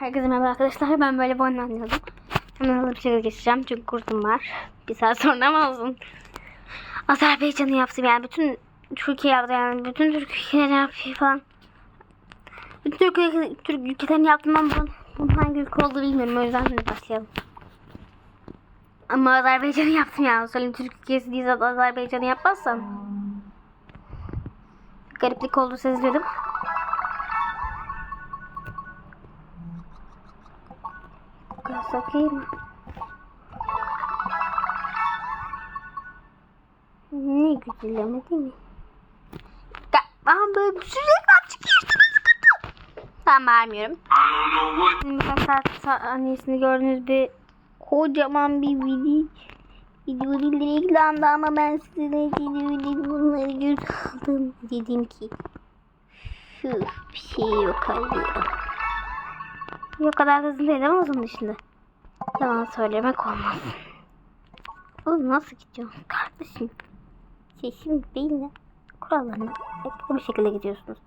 Herkese merhaba arkadaşlar. Ben böyle bir oyun oynuyordum. Hemen hızlı bir şekilde geçeceğim. Çünkü kursum var. Bir saat sonra ama olsun. Azerbaycan'ı yaptım yani. Bütün Türkiye yaptı yani. Bütün Türkiye'leri yapıyor falan. Bütün Türkiye, Türk ülkelerini yaptım ama bunun, bunun hangi ülke olduğunu bilmiyorum. O yüzden şimdi başlayalım. Ama Azerbaycan'ı yaptım yani. Söyleyeyim Türk ülkesi değil Azerbaycan'ı yapmazsam. Gariplik oldu sezledim. Sakayım mı? Ne güzelleme değil mi? Ya, ben böyle bir sürü reklam çıkıyor. Tamam vermiyorum. Şimdi birkaç saat sahnesini gördüğünüz bir kocaman bir video video değil reklamdı ama ben size ne dedim bunları göz aldım. Dedim ki şu bir şey yok abi. O kadar da hızlı değil ama uzun dışında. Yalan söylemek olmaz. Oğlum nasıl gidiyorsun kardeşim? Sesim beyinle kurallarına ekli bir şekilde gidiyorsunuz.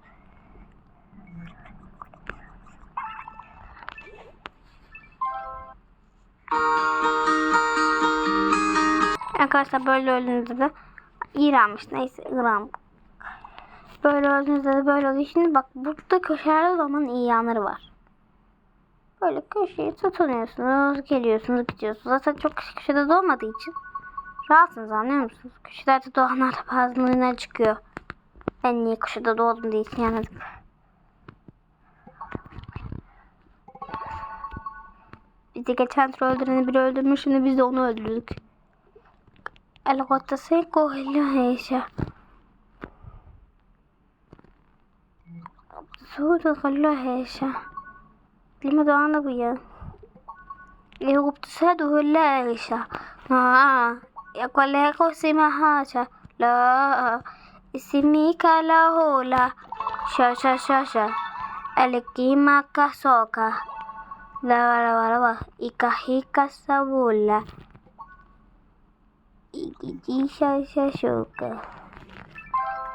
Arkadaşlar böyle öldüğünüzde de İran'mış neyse İran. Böyle öldüğünüzde de böyle oluyor. Şimdi bak burada köşelerde zaman iyi yanları var. Böyle köşeye tutunuyorsunuz, geliyorsunuz, gidiyorsunuz. Zaten çok kişi köşede doğmadığı için rahatsınız anlıyor musunuz? Köşelerde doğanlar da bazılarına çıkıyor. Ben niye köşede doğdum diye için anladım. Biz de geçen tur öldüreni biri öldürmüş, şimdi biz de onu öldürdük. El gotası koyuyor eşya. Suda للمتعنبية يغبطشهده العيشة يقول سمحاشا لا اسميك لهولا شا شا شا شا alikimaka soka lawalawalawa ikahika sabula ikijishashashuka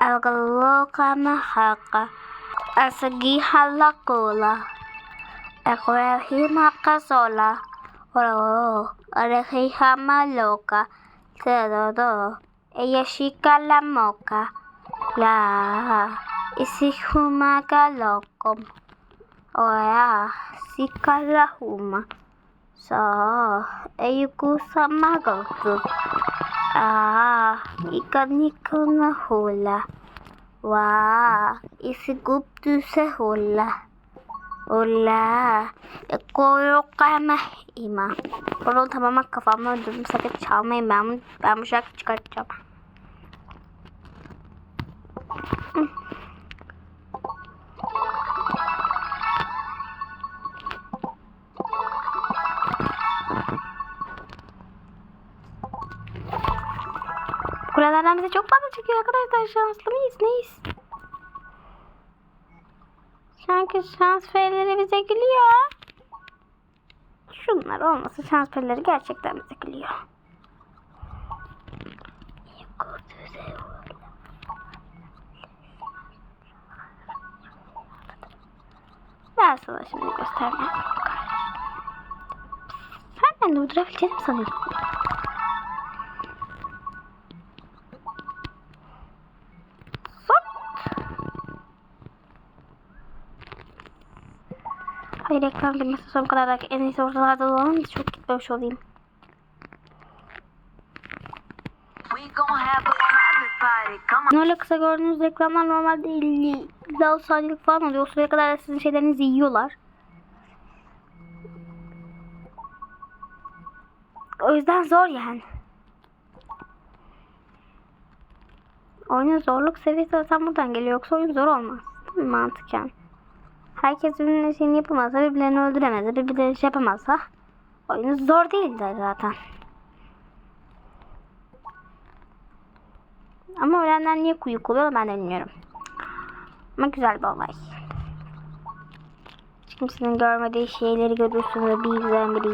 agaloka mahaka asagihalakula Ekorehima kasola. Oro. Orejima loca. Cedodo. Ella chica la moca. La. Isihuma galokom. Oya. Sika la huma. So. Eyuku sama goku. Ah. Ikan ikan na hula. Wa. Isigup tu se hula. Ola. Koyo kama ima. Pardon tamamen kafamda öldürdüm. Sakın çalmayın. Ben, ben bu şarkı çıkartacağım. Kulelerden bize çok fazla çıkıyor arkadaşlar. Şanslı mıyız? Neyiz? Sanki şans feyleri bize gülüyor. Şunlar olmasa şans feyleri gerçekten bize gülüyor. Ben sana şimdi göstermem. Sen beni durdurabileceğini mi reklam girmesi son kadar da en iyisi ortalarda dolanın çok gitmemiş olayım. We gonna have a private party. Come on. Öyle kısa gördüğünüz reklamlar normalde 50 50 saniyelik falan oluyor. O sıraya kadar da sizin şeylerinizi yiyorlar. O yüzden zor yani. Oyunun zorluk seviyesi zaten buradan geliyor. Yoksa oyun zor olmaz. Mantıken? Herkes birbirine şeyini yapamazsa, birbirlerini öldüremezse, birbirlerini şey yapamazsa oyun zor değildir zaten. Ama ölenler niye kuyuk oluyor ben de bilmiyorum. Ama güzel bir olay. Kimsenin görmediği şeyleri görürsün ve birdenbire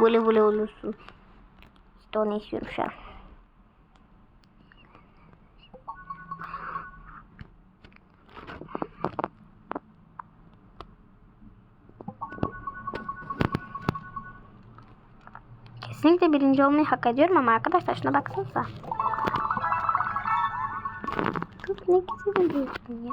vule vule olursun. İşte onu istiyorum şu an. Kesinlikle birinci olmayı hak ediyorum ama arkadaşlar şuna baksanıza. Kız ne güzel diyorsun ya.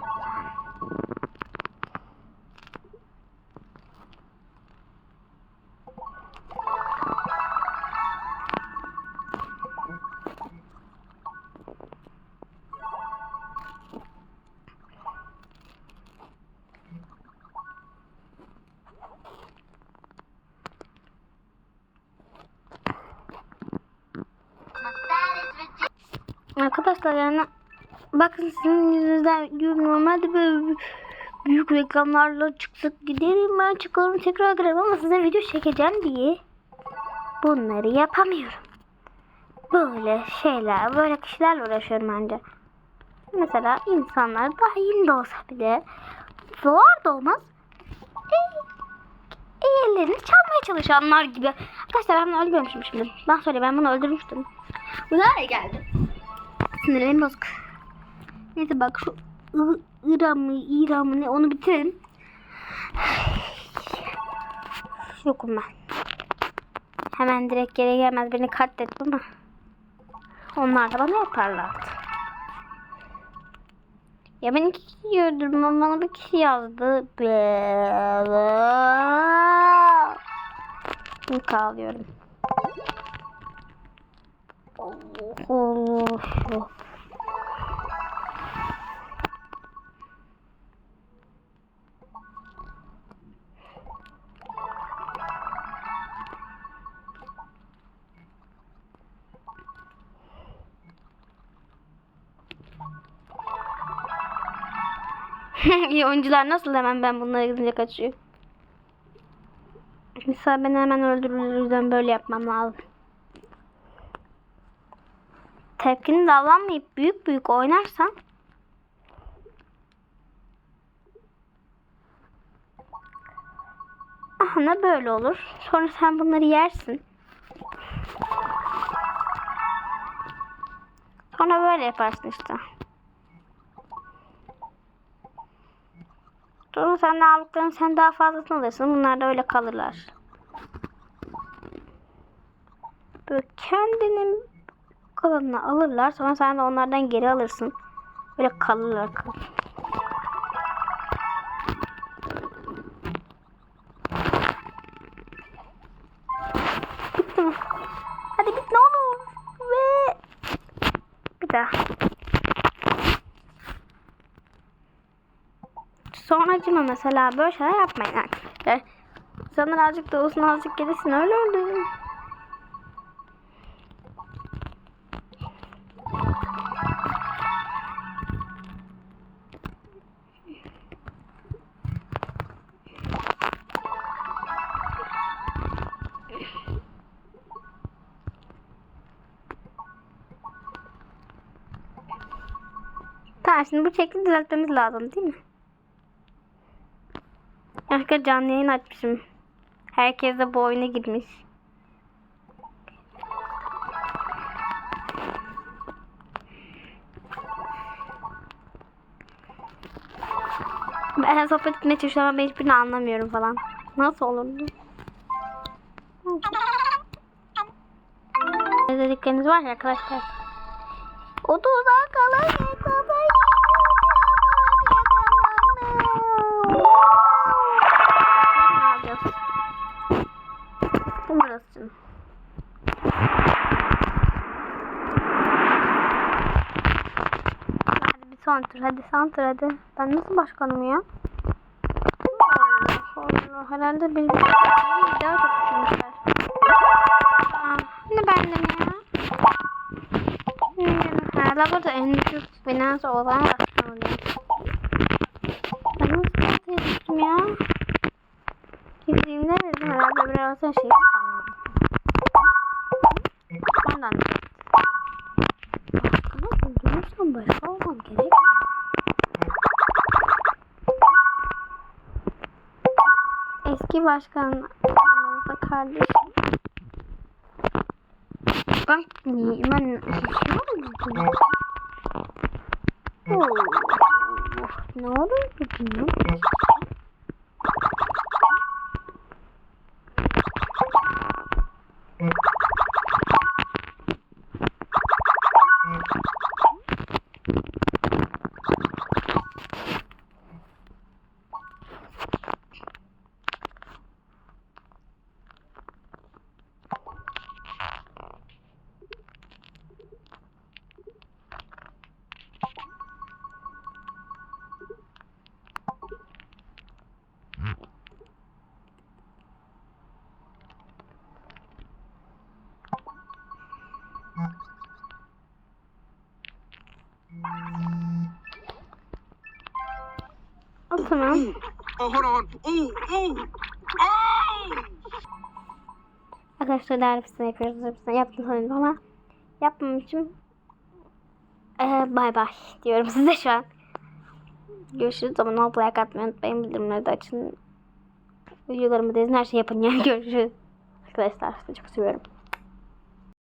Arkadaşlar yani bakın sizin yüzünüzden diyorum normalde böyle büyük- reklamlarla çıksak giderim ben çıkarım tekrar girerim ama size video çekeceğim diye bunları yapamıyorum. Böyle şeyler, böyle kişilerle uğraşıyorum bence. Mesela insanlar daha yeni de olsa bile doğar doğmaz e, ellerini çalmaya çalışanlar gibi. Arkadaşlar ben bunu öldürmüşüm şimdi. Ben söyle ben bunu öldürmüştüm. Bu nereye geldi? Sinirlerim bozuk. Neyse bak şu I- İran'ı İran'ı ne onu bitirelim. Yokum ben. Hemen direkt geri gelmez beni katlettim ama. Onlar da bana yaparlardı. Ya ben iki kişi gördüm ama bana bir kişi yazdı. İlk ağlıyorum. Allah. İyi oyuncular nasıl hemen ben bunlara gidince kaçıyor. Mesela beni hemen öldürür yüzden böyle yapmam lazım. Tepkini davranmayıp büyük büyük oynarsan Aha ne böyle olur. Sonra sen bunları yersin. Sonra böyle yaparsın işte. Sonra sen de aldıklarını sen daha fazlasını alırsın. Bunlar da öyle kalırlar. Böyle kendinin kalanını alırlar. Sonra sen de onlardan geri alırsın. Böyle kalırlar. kalır. Bitti mi? Hadi bit ne olur. Ve bir daha. Sonracıma mesela böyle şeyler yapmayın arkadaşlar. İnsanlar azıcık da olsun azıcık gelirsin öyle öldürün. Tamam şimdi bu şekli düzeltmemiz lazım değil mi? Başka canlı yayın açmışım. Herkes de bu oyuna girmiş. Ben sohbet etmeye çalışıyorum ama hiçbirini anlamıyorum falan. Nasıl olurdu? Ne dedikleriniz var ya arkadaşlar. Otuza kalan Hadi bir son tur, hadi son tur hadi. Ben nasıl başkanım ya? Allah, herhalde bir daha çok küçülmüşler. Aa, ne bendim ya? Herhalde burada en düşük binası olan başkan oluyor. Ben nasıl düştüm ya? Girdiğimde dedim herhalde biraz şey Eski başkan yanınızda kardeşim. Ben niye ben şişiyor muyum? Oh, ne oluyor bugün? Tamam. Oh, hold on. Oh, oh, oh! Arkadaşlar pistten yapıyoruz. Hepsini yaptım sanırım ama yapmam için ee, bay bay diyorum size şu an. Görüşürüz. Ama ne like atmayı unutmayın. Bildirimleri de açın. Videolarımı da izin her şeyi yapın yani. Görüşürüz. Arkadaşlar sizi çok seviyorum.